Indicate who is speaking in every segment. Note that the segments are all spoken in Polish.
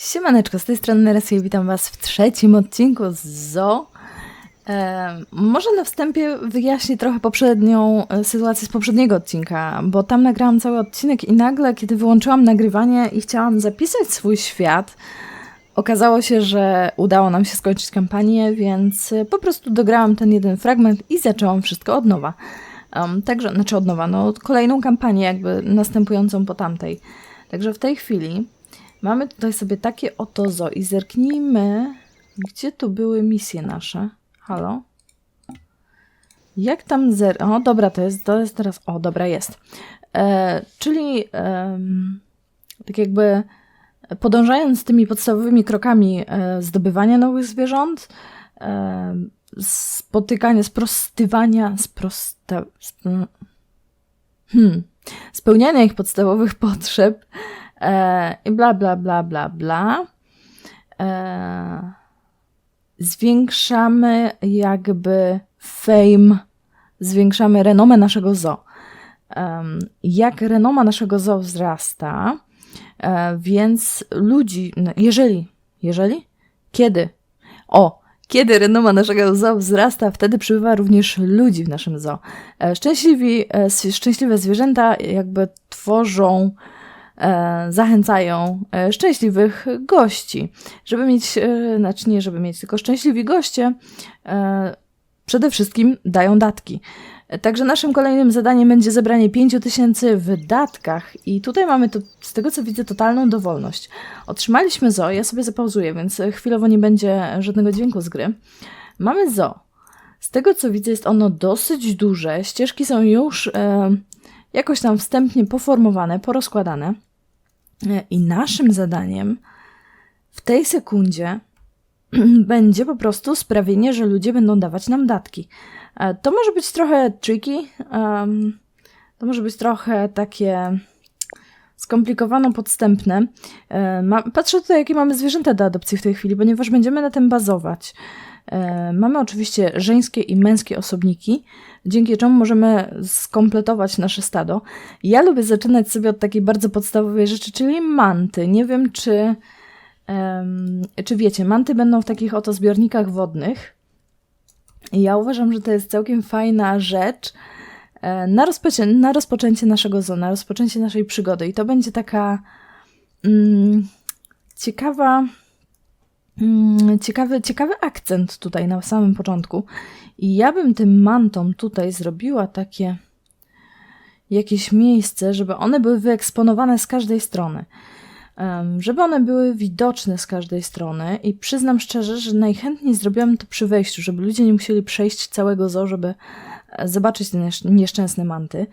Speaker 1: Siemaneczko, z tej strony i witam Was w trzecim odcinku z. E, może na wstępie wyjaśnię trochę poprzednią e, sytuację z poprzedniego odcinka, bo tam nagrałam cały odcinek i nagle, kiedy wyłączyłam nagrywanie i chciałam zapisać swój świat, okazało się, że udało nam się skończyć kampanię, więc e, po prostu dograłam ten jeden fragment i zaczęłam wszystko od nowa. Um, także, znaczy od nowa, no kolejną kampanię jakby następującą po tamtej. Także w tej chwili Mamy tutaj sobie takie oto zo i zerknijmy, gdzie tu były misje nasze. Halo? Jak tam zer... O, dobra, to jest, to jest teraz... O, dobra, jest. E, czyli e, tak jakby podążając tymi podstawowymi krokami e, zdobywania nowych zwierząt, e, spotykania, sprostywania, sprosta... Sp hmm, spełniania ich podstawowych potrzeb, i bla, bla, bla, bla, bla. E, zwiększamy jakby fame, zwiększamy renomę naszego zoo. E, jak renoma naszego zoo wzrasta, e, więc ludzi, jeżeli, jeżeli, kiedy, o, kiedy renoma naszego zoo wzrasta, wtedy przybywa również ludzi w naszym zoo. E, szczęśliwi, e, szczęśliwe zwierzęta jakby tworzą E, zachęcają e, szczęśliwych gości. Żeby mieć, e, znaczy nie żeby mieć, tylko szczęśliwi goście przede wszystkim dają datki. Także naszym kolejnym zadaniem będzie zebranie 5000 w datkach i tutaj mamy to, z tego co widzę, totalną dowolność. Otrzymaliśmy zo, ja sobie zapauzuję, więc chwilowo nie będzie żadnego dźwięku z gry. Mamy zo. Z tego co widzę, jest ono dosyć duże. Ścieżki są już e, jakoś tam wstępnie poformowane, porozkładane. I naszym zadaniem w tej sekundzie będzie po prostu sprawienie, że ludzie będą dawać nam datki. E, to może być trochę tricky, to może być trochę takie skomplikowane, podstępne. E, patrzę tutaj, jakie mamy zwierzęta do adopcji w tej chwili, ponieważ będziemy na tym bazować. E, mamy oczywiście żeńskie i męskie osobniki, dzięki czemu możemy skompletować nasze stado. Ja lubię zaczynać sobie od takiej bardzo podstawowej rzeczy, czyli manty. Nie wiem, czy, um, czy wiecie, manty będą w takich oto zbiornikach wodnych. Ja uważam, że to jest całkiem fajna rzecz e, na, rozpoczę na rozpoczęcie naszego zoo, na rozpoczęcie naszej przygody. I to będzie taka mm, ciekawa ciekawy, ciekawy akcent tutaj na samym początku. I ja bym tym mantom tutaj zrobiła takie jakieś miejsce, żeby one były wyeksponowane z każdej strony. Żeby one były widoczne z każdej strony i przyznam szczerze, że najchętniej zrobiłam to przy wejściu, żeby ludzie nie musieli przejść całego zoo, żeby e, zobaczyć te nieszczęsne manty.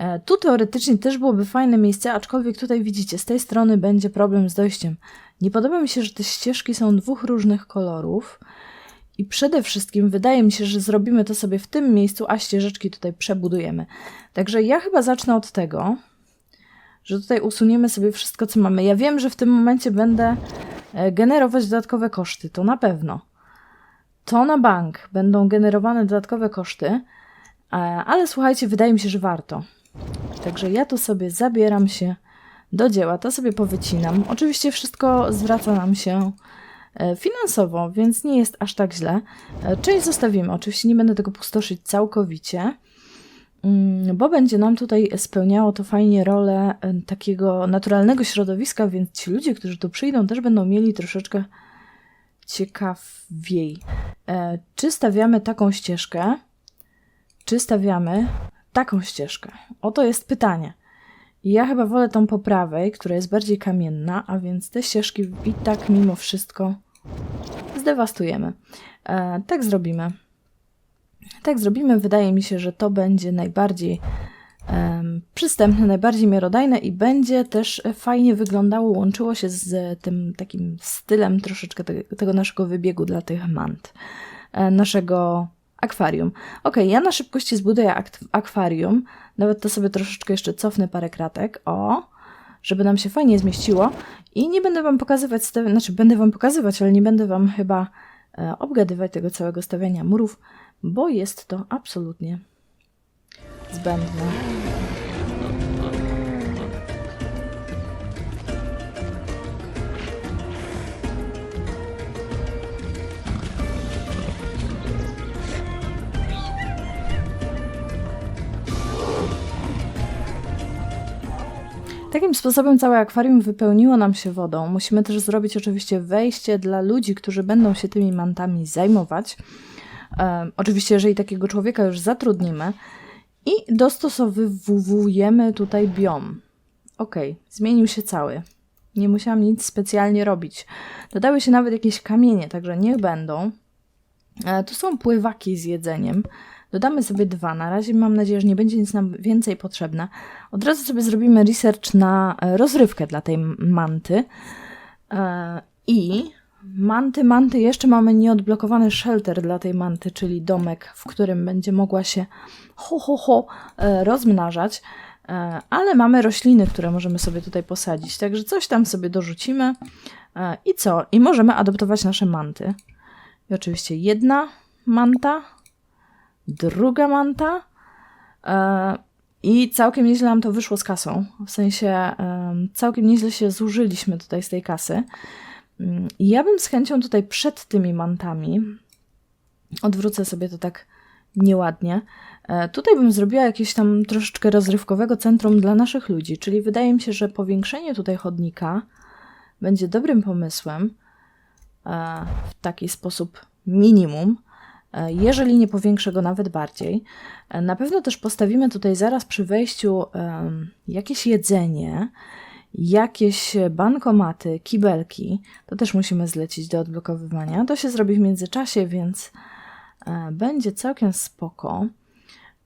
Speaker 1: E, tu teoretycznie też byłoby fajne miejsce, aczkolwiek tutaj widzicie, z tej strony będzie problem z dojściem. Nie podoba mi się, że te ścieżki są dwóch różnych kolorów. I przede wszystkim wydaje mi się, że zrobimy to sobie w tym miejscu, a ścieżeczki tutaj przebudujemy. Także ja chyba zacznę od tego, że tutaj usuniemy sobie wszystko, co mamy. Ja wiem, że w tym momencie będę e, generować dodatkowe koszty, to na pewno. To na bank będą generowane dodatkowe koszty, e, ale słuchajcie, wydaje mi się, że warto. Także ja tu sobie zabieram się do dzieła, to sobie powycinam. Oczywiście wszystko zwraca nam się e, finansowo, więc nie jest aż tak źle. E, część zostawimy, oczywiście nie będę tego pustoszyć całkowicie, mm, bo będzie nam tutaj spełniało to fajnie rolę e, takiego naturalnego środowiska, więc ci ludzie, którzy tu przyjdą, też będą mieli troszeczkę ciekawiej. Czy stawiamy taką ścieżkę, czy stawiamy taką ścieżkę? Oto jest pytanie. Ja chyba wolę tą po prawej, która jest bardziej kamienna, a więc te ścieżki i tak mimo wszystko zdewastujemy. E, tak zrobimy. Tak zrobimy. Wydaje mi się, że to będzie najbardziej um, przystępne, najbardziej miarodajne i będzie też fajnie wyglądało, łączyło się z tym takim stylem troszeczkę te, tego naszego wybiegu dla tych mant. E, naszego akwarium. Ok, ja na szybkości zbuduję akwarium. Nawet to sobie troszeczkę jeszcze cofnę parę kratek. O, żeby nam się fajnie zmieściło. I nie będę Wam pokazywać, znaczy będę Wam pokazywać, ale nie będę Wam chyba e, obgadywać tego całego stawiania murów, bo jest to absolutnie zbędne. Takim sposobem całe akwarium wypełniło nam się wodą. Musimy też zrobić oczywiście wejście dla ludzi, którzy będą się tymi mantami zajmować. E, oczywiście, jeżeli takiego człowieka już zatrudnimy i dostosowujemy tutaj biom. Ok, zmienił się cały. Nie musiałam nic specjalnie robić. Dodały się nawet jakieś kamienie, także niech będą. E, tu są pływaki z jedzeniem. Dodamy sobie dwa. Na razie mam nadzieję, że nie będzie nic nam więcej potrzebne. Od razu sobie zrobimy research na e, rozrywkę dla tej manty. E, I manty, manty, jeszcze mamy nieodblokowany shelter dla tej manty, czyli domek, w którym będzie mogła się ho, ho, ho rozmnażać. Ale mamy rośliny, które możemy sobie tutaj posadzić. Także coś tam sobie dorzucimy. I co? I możemy adoptować nasze manty. I oczywiście jedna manta, druga manta. E, I całkiem nieźle nam to wyszło z kasą. W sensie e, całkiem nieźle się zużyliśmy tutaj z tej kasy. Mm, ja bym z chęcią tutaj przed tymi mantami, odwrócę sobie to tak nieładnie, e, tutaj bym zrobiła jakieś tam troszeczkę rozrywkowego centrum dla naszych ludzi, czyli wydaje mi się, że powiększenie tutaj chodnika będzie dobrym pomysłem w taki sposób minimum, e, jeżeli nie powiększę go nawet bardziej. E, na pewno też postawimy tutaj zaraz przy wejściu jakieś jedzenie, jakieś bankomaty, kibelki. To też musimy zlecić do odblokowywania. To się zrobi w międzyczasie, więc e, będzie całkiem spoko.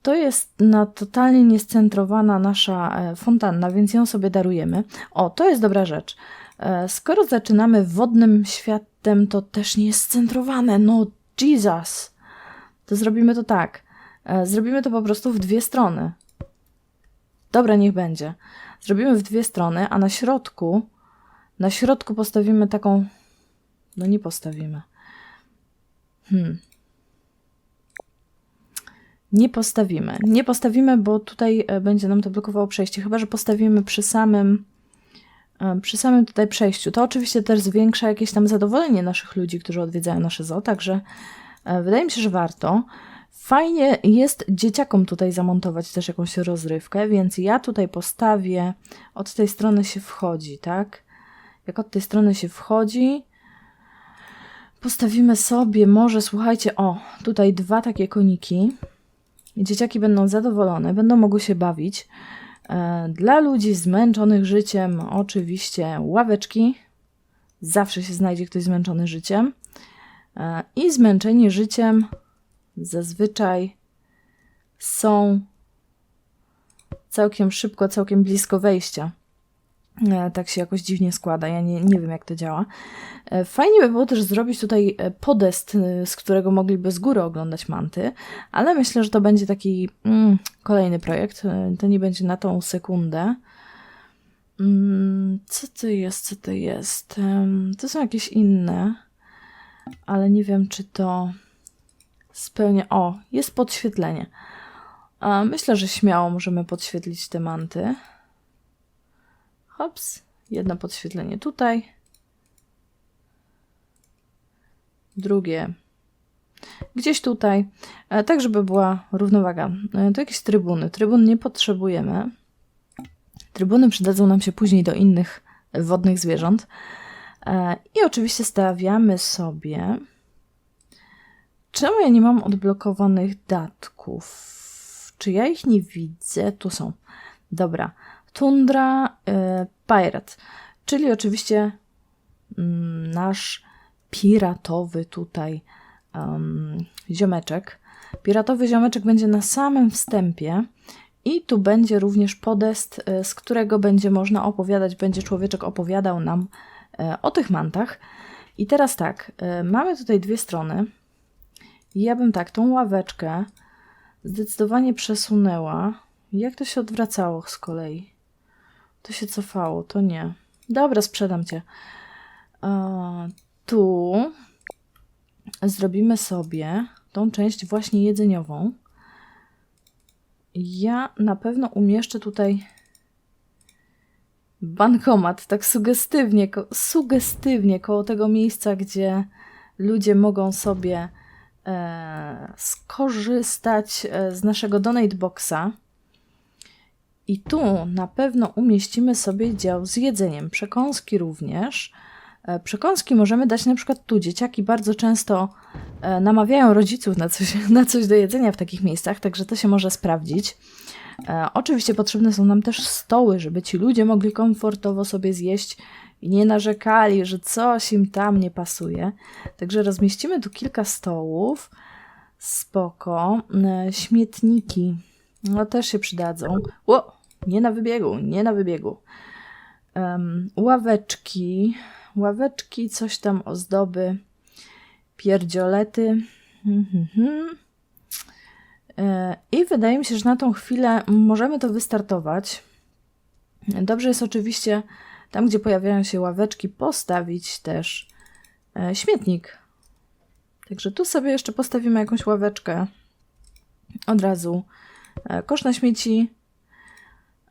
Speaker 1: To jest na totalnie niescentrowana nasza fontanna, więc ją sobie darujemy. O, to jest dobra rzecz. Skoro zaczynamy wodnym światem, to też nie jest scentrowane. No, Jesus! To zrobimy to tak. E, zrobimy to po prostu w dwie strony. Dobra, niech będzie. Zrobimy w dwie strony, a na środku, na środku postawimy taką. No nie postawimy. Hmm. Nie postawimy. Nie postawimy, bo tutaj e, będzie nam to blokowało przejście. Chyba, że postawimy przy samym E, przy samym tutaj przejściu. To oczywiście też zwiększa jakieś tam zadowolenie naszych ludzi, którzy odwiedzają nasze zoo, także wydaje mi się, że warto. Fajnie jest dzieciakom tutaj zamontować też jakąś rozrywkę, więc ja tutaj postawię, od tej strony się wchodzi, tak? Jak od tej strony się wchodzi, postawimy sobie może, słuchajcie, o, tutaj dwa takie koniki. Dzieciaki będą zadowolone, będą mogły się bawić. E, dla ludzi zmęczonych życiem, oczywiście ławeczki. Zawsze się znajdzie ktoś zmęczony życiem. I zmęczeni życiem zazwyczaj są całkiem szybko, całkiem blisko wejścia. E, tak się jakoś dziwnie składa. Ja nie, nie wiem, jak to działa. E, fajnie by było też zrobić tutaj e, podest, z którego mogliby z góry oglądać manty, ale myślę, że to będzie taki mm, kolejny projekt. To nie będzie na tą sekundę. Mm, co to jest? Co to jest? To są jakieś inne, ale nie wiem, czy to spełnia. O, jest podświetlenie. Myślę, że śmiało możemy podświetlić te manty. Hops, jedno podświetlenie tutaj, drugie gdzieś tutaj, e, tak żeby była równowaga. E, to jakieś trybuny. Trybun nie potrzebujemy. Trybuny przydadzą nam się później do innych wodnych zwierząt. E, I oczywiście stawiamy sobie. Czemu ja nie mam odblokowanych datków? Czy ja ich nie widzę? Tu są. Dobra. Tundra y, Pirate, czyli oczywiście mm, nasz piratowy tutaj um, ziomeczek. Piratowy ziomeczek będzie na samym wstępie i tu będzie również podest, y, z którego będzie można opowiadać, będzie człowieczek opowiadał nam y, o tych mantach. I teraz tak, mamy tutaj dwie strony. Ja bym tak, tą ławeczkę zdecydowanie przesunęła. Jak to się odwracało z kolei? To się cofało, to nie. Dobra, sprzedam cię. E, tu zrobimy sobie tą część właśnie jedzeniową. Ja na pewno umieszczę tutaj bankomat, tak sugestywnie, ko sugestywnie koło tego miejsca, gdzie ludzie mogą sobie e, skorzystać e, z naszego donate boxa I tu na pewno umieścimy sobie dział z jedzeniem. Przekąski również. E, Przekąski możemy dać na przykład tu. Dzieciaki bardzo często e, namawiają rodziców na coś, na coś do jedzenia w takich miejscach, także to się może sprawdzić. E, Oczywiście potrzebne są nam też stoły, żeby ci ludzie mogli komfortowo sobie zjeść i nie narzekali, że coś im tam nie pasuje. Także rozmieścimy tu kilka stołów. Spoko. E, Śmietniki. No też się przydadzą. Ło! Nie na wybiegu, nie na wybiegu. Em, ławeczki. Ławeczki, coś tam ozdoby. Pierdziolety. Mhm, mhm. E, I wydaje mi się, że na tą chwilę możemy to wystartować. Dobrze jest oczywiście tam, gdzie pojawiają się ławeczki, postawić też e, śmietnik. Także tu sobie jeszcze postawimy jakąś ławeczkę. Od razu e, kosz na śmieci.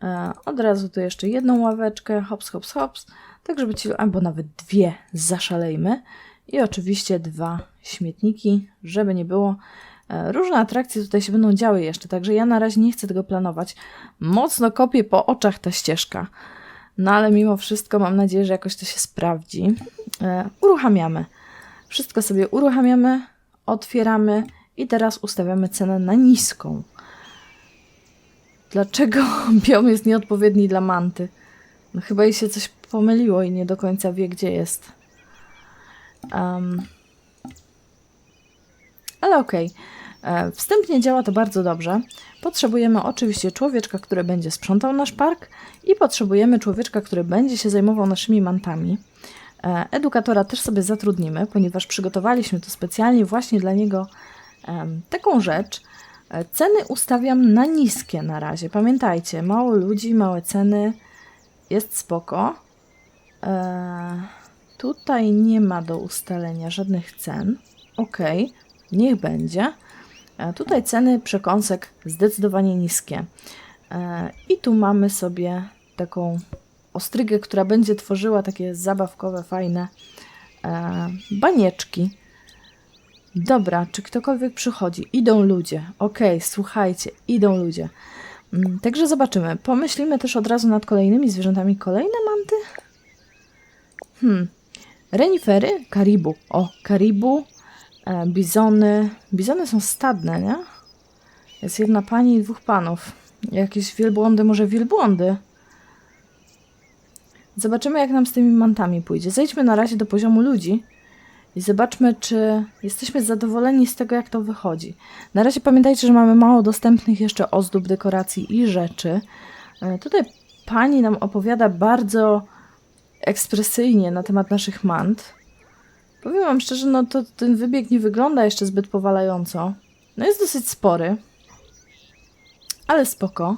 Speaker 1: E, Od razu tu jeszcze jedną ławeczkę. Hops, hops, hops. Tak, żeby ci, albo nawet dwie zaszalejmy. I oczywiście dwa śmietniki, żeby nie było. E, Różne atrakcje tutaj się będą działy jeszcze, także ja na razie nie chcę tego planować. Mocno kopię po oczach ta ścieżka. No ale mimo wszystko mam nadzieję, że jakoś to się sprawdzi. E, uruchamiamy. Wszystko sobie uruchamiamy, otwieramy i teraz ustawiamy cenę na niską. Dlaczego biom jest nieodpowiedni dla manty? No chyba jej się coś pomyliło i nie do końca wie, gdzie jest. Em, ale okej. E, Wstępnie działa to bardzo dobrze. Potrzebujemy oczywiście człowieczka, który będzie sprzątał nasz park i potrzebujemy człowieczka, który będzie się zajmował naszymi mantami. E, Edukatora też sobie zatrudnimy, ponieważ przygotowaliśmy tu specjalnie właśnie dla niego taką rzecz. E, Ceny ustawiam na niskie na razie. Pamiętajcie, mało ludzi, małe ceny, jest spoko. Tutaj nie ma do ustalenia żadnych cen. Ok, niech będzie. E, Tutaj ceny przekąsek zdecydowanie niskie. E, I tu mamy sobie taką ostrygę, która będzie tworzyła takie zabawkowe, fajne e, banieczki. Dobra, czy ktokolwiek przychodzi? Idą ludzie. Okej, słuchajcie, idą ludzie. Mm, Także zobaczymy. Pomyślimy też od razu nad kolejnymi zwierzętami. Kolejne manty? Hmm. Renifery? Karibu. O, karibu. E, bizony. Bizony są stadne, nie? Jest jedna pani i dwóch panów. Jakieś wielbłądy, może wielbłądy. Zobaczymy, jak nam z tymi mantami pójdzie. Zejdźmy na razie do poziomu ludzi i zobaczmy, czy jesteśmy zadowoleni z tego, jak to wychodzi. Na razie pamiętajcie, że mamy mało dostępnych jeszcze ozdób, dekoracji i rzeczy. E, Tutaj pani nam opowiada bardzo ekspresyjnie na temat naszych mant. Powiem wam szczerze, no to ten wybieg nie wygląda jeszcze zbyt powalająco. No jest dosyć spory, ale spoko.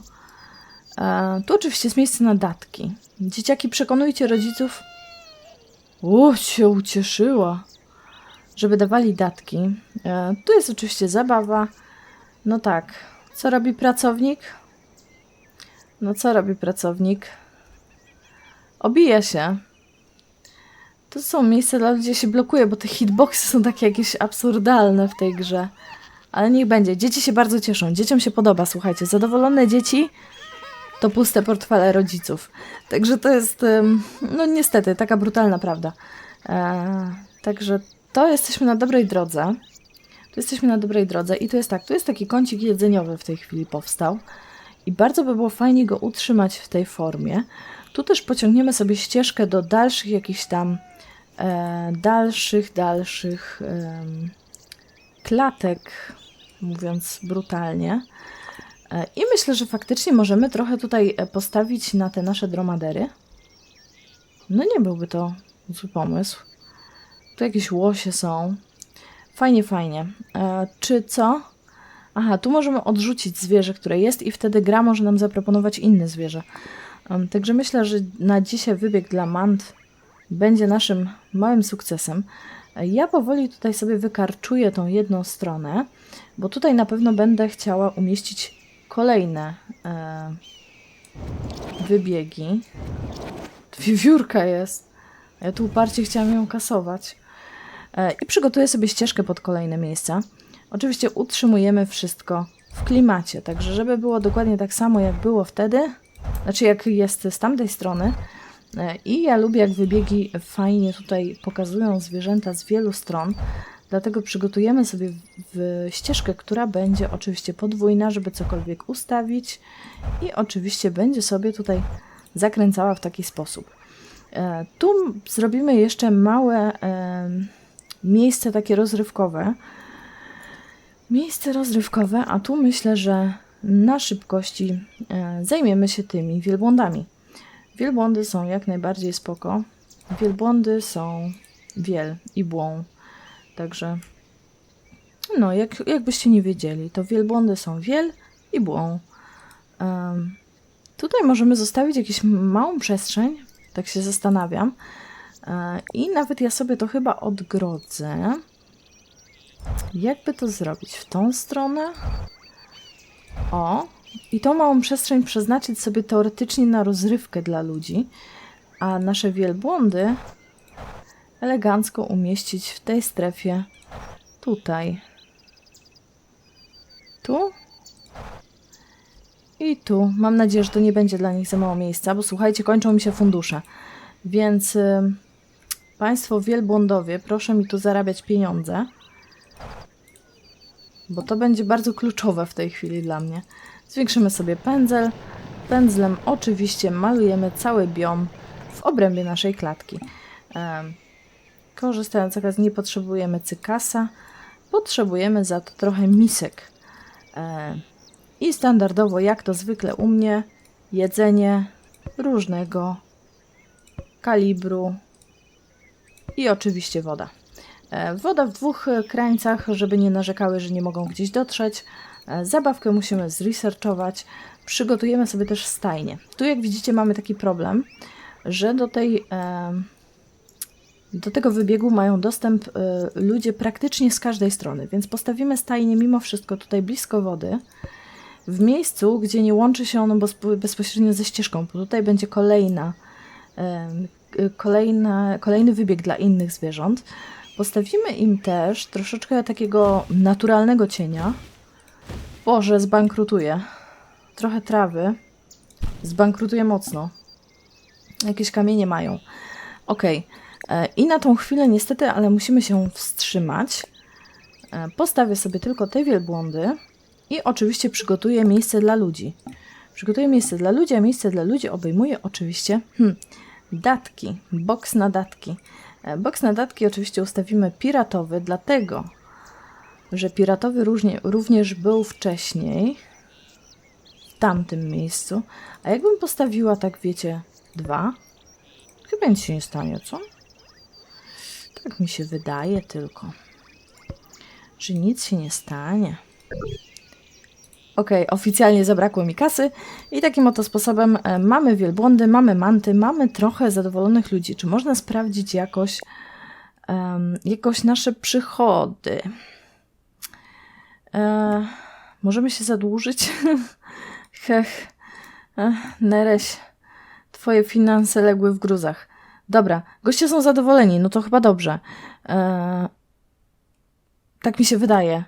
Speaker 1: E, tu oczywiście jest miejsce na datki. Dzieciaki, przekonujcie rodziców. O, się ucieszyła, żeby dawali datki. E, tu jest oczywiście zabawa. No tak, co robi pracownik? No co robi pracownik? Obija się. To są miejsca dla ludzi, gdzie się blokuje, bo te hitboxy są takie jakieś absurdalne w tej grze. Ale niech będzie. Dzieci się bardzo cieszą. Dzieciom się podoba, słuchajcie. Zadowolone dzieci to puste portfele rodziców. Także to jest, no niestety, taka brutalna prawda. E, także to jesteśmy na dobrej drodze. Tu jesteśmy na dobrej drodze i tu jest tak, tu jest taki kącik jedzeniowy w tej chwili powstał i bardzo by było fajnie go utrzymać w tej formie. Tu też pociągniemy sobie ścieżkę do dalszych jakichś tam dalszych, dalszych em, klatek, mówiąc brutalnie. E, I myślę, że faktycznie możemy trochę tutaj e, postawić na te nasze dromadery. No nie byłby to zły pomysł. Tu jakieś łosie są. Fajnie, fajnie. E, czy co? Aha, tu możemy odrzucić zwierzę, które jest i wtedy gra może nam zaproponować inne zwierzę. Także myślę, że na dzisiaj wybieg dla mant będzie naszym małym sukcesem. Ja powoli tutaj sobie wykarczuję tą jedną stronę, bo tutaj na pewno będę chciała umieścić kolejne e, wybiegi. Wiewiórka jest. Ja tu uparcie chciałam ją kasować. E, I przygotuję sobie ścieżkę pod kolejne miejsca. Oczywiście utrzymujemy wszystko w klimacie, także żeby było dokładnie tak samo jak było wtedy, znaczy jak jest z tamtej strony. E, I ja lubię, jak wybiegi fajnie tutaj pokazują zwierzęta z wielu stron. Dlatego przygotujemy sobie ścieżkę, która będzie oczywiście podwójna, żeby cokolwiek ustawić i oczywiście będzie sobie tutaj zakręcała w taki sposób. E, Tu zrobimy jeszcze małe e, miejsce takie rozrywkowe. Miejsce rozrywkowe, a tu myślę, że na szybkości zajmiemy się tymi wielbłądami. Wielbłądy są jak najbardziej spoko. Wielbłądy są wiel i błą. Także, no, jak, jakbyście nie wiedzieli, to wielbłądy są wiel i błą. Em, tutaj możemy zostawić jakąś małą przestrzeń, tak się zastanawiam. E, I nawet ja sobie to chyba odgrodzę. Jakby to zrobić? W tą stronę? O, i tą małą przestrzeń przeznaczyć sobie teoretycznie na rozrywkę dla ludzi, a nasze wielbłądy elegancko umieścić w tej strefie tutaj. Tu i tu. Mam nadzieję, że to nie będzie dla nich za mało miejsca, bo słuchajcie, kończą mi się fundusze. Więc y, Państwo wielbłądowie, proszę mi tu zarabiać pieniądze, bo to będzie bardzo kluczowe w tej chwili dla mnie. Zwiększymy sobie pędzel. Pędzlem oczywiście malujemy cały biom w obrębie naszej klatki. Korzystając z nie potrzebujemy cykasa, potrzebujemy za to trochę misek. I standardowo, jak to zwykle u mnie, jedzenie różnego kalibru i oczywiście woda. E, Woda w dwóch e, krańcach, żeby nie narzekały, że nie mogą gdzieś dotrzeć. E, Zabawkę musimy zresearchować. Przygotujemy sobie też stajnię. Tu, jak widzicie, mamy taki problem, że do tej. E, do tego wybiegu mają dostęp y, ludzie praktycznie z każdej strony, więc postawimy stajnię mimo wszystko tutaj blisko wody, w miejscu, gdzie nie łączy się ono bezpo- bezpośrednio ze ścieżką, bo tutaj będzie kolejna, kolejna, kolejny wybieg dla innych zwierząt. Postawimy im też troszeczkę takiego naturalnego cienia. Boże, zbankrutuje. Trochę trawy. Zbankrutuje mocno. Jakieś kamienie mają. Okej. E, I na tą chwilę niestety, ale musimy się wstrzymać. E, Postawię sobie tylko te wielbłądy i oczywiście przygotuję miejsce dla ludzi. Przygotuję miejsce dla ludzi, a miejsce dla ludzi obejmuje oczywiście hmm, datki, boks na datki. E, Boks na datki oczywiście ustawimy piratowy, dlatego że piratowy różnie, również był wcześniej w tamtym miejscu. A jakbym postawiła, tak wiecie, dwa, chyba nic się nie stanie, co? Tak mi się wydaje tylko, że nic się nie stanie. Okej, oficjalnie zabrakło mi kasy i takim oto sposobem e, mamy wielbłądy, mamy manty, mamy trochę zadowolonych ludzi. Czy można sprawdzić jakoś, em, jakoś nasze przychody? E, możemy się zadłużyć? Hech. Ech, Nereś, twoje finanse legły w gruzach. Dobra, goście są zadowoleni, no to chyba dobrze. E, tak mi się wydaje,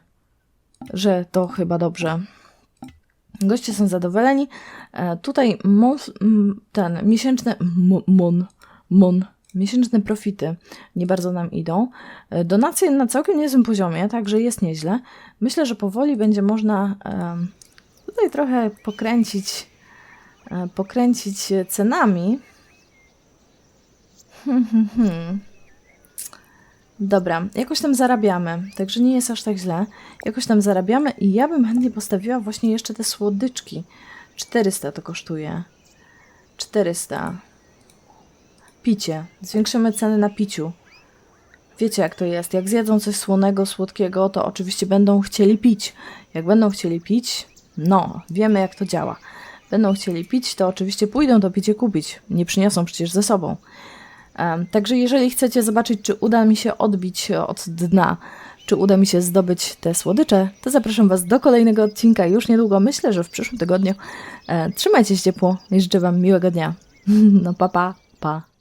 Speaker 1: że to chyba dobrze. Goście są zadowoleni. E, tutaj mon, ten miesięczny mo- mon, mon, miesięczne profity nie bardzo nam idą. E, Donacje na całkiem niezłym poziomie, także jest nieźle. Myślę, że powoli będzie można tutaj trochę pokręcić, e, pokręcić cenami. Hmm, hmm, hmm. Dobra, jakoś tam zarabiamy, także nie jest aż tak źle. Jakoś tam zarabiamy i ja bym chętnie postawiła właśnie jeszcze te słodyczki. 400 to kosztuje. 400. Picie. Zwiększymy ceny na piciu. Wiecie jak to jest. Jak zjedzą coś słonego, słodkiego, to oczywiście będą chcieli pić. Jak będą chcieli pić, no, wiemy jak to działa. Będą chcieli pić, to oczywiście pójdą to picie kupić. Nie przyniosą przecież ze sobą. Także jeżeli chcecie zobaczyć, czy uda mi się odbić od dna, czy uda mi się zdobyć te słodycze, to zapraszam Was do kolejnego odcinka już niedługo, myślę, że w przyszłym tygodniu. E, Trzymajcie się ciepło i życzę Wam miłego dnia. No pa, pa, pa.